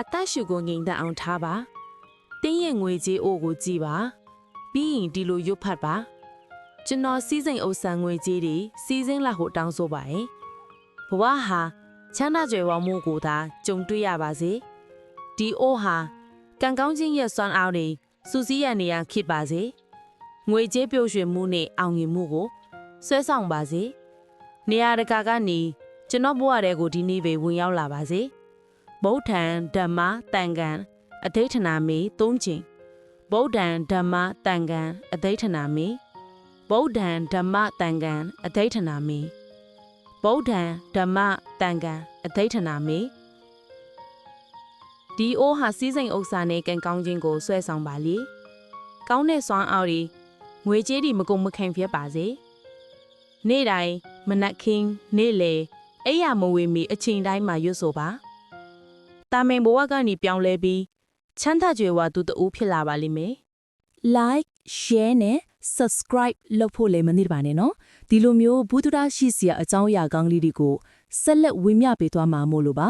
အသက်ရှူကိုငိမ်သက်အောင်ထားပါတင်းရဲ့ငွေကြေးအိုးကိုကြည့်ပါပြီးရင်ဒီလိုရွတ်ဖတ်ပါကျွန်တော်စီးစိမ်ဥစ္စာငွေကြေးတွေစီးစင်းလာဖို့တောင်းဆိုပါရဲ့ဘဝဟာချမ်းသာကြွယ်ဝမှုကိုသာကြုံတွေ့ရပါစေဒီအိုးဟာကံကောင်းခြင်းရဲ့စွမ်းအားတွေစူးစီးရနေရဖြစ်ပါစေငွေကြေးပျော်ရွှင်မှုနဲ့အောင်မြင်မှုကိုဆွဲဆောင်ပါစေနေရာတကာကနေကျွန်တော်ဘဝထဲကိုဒီနေ့ပဲဝင်ရောက်လာပါစေ ဗုဒ္ဓံဓမ္မတန်ခံအဋိဋ္ဌနာမေသုံးချိန်ဗုဒ္ဓံဓမ္မတန်ခံအဋိဋ္ဌနာမေဗုဒ္ဓံဓမ္မတန်ခံအဋိဋ္ဌနာမေဗုဒ္ဓံဓမ္မတန်ခံအဋိဋ္ဌနာမေဒီအိုးဟာစီးစိမ်ဥစ္စာနဲ့ကံကောင်းခြင်းကိုဆွဲဆောင်ပါလေကောင်းတဲ့စွမ်းအားတွေငွေကြေးတွေမကုန်မခံဖြစ်ပါစေနေ့တိုင်းမနက်ခင်းနေ့လေအဲ့ရမဝေမီအချိန်တိုင်းမှာရွတ်ဆိုပါ တာမင်ဘဝကနေပြောင်းလဲပြီးချမ်းသာကြွယ်ဝသူတဦးဖြစ်လာပါလိမ့်မယ် like share နဲ့ subscribe လုပ်ဖို့လည်းမနစ်ပါနဲ့နော်ဒီလိုမျိုးဘူးတူတာရှိစရာအကြောင်းအရာကောင်းလေးတွေကိုဆက်လက်ဝေမျှပေးသွားမှာမို့လို့ပါ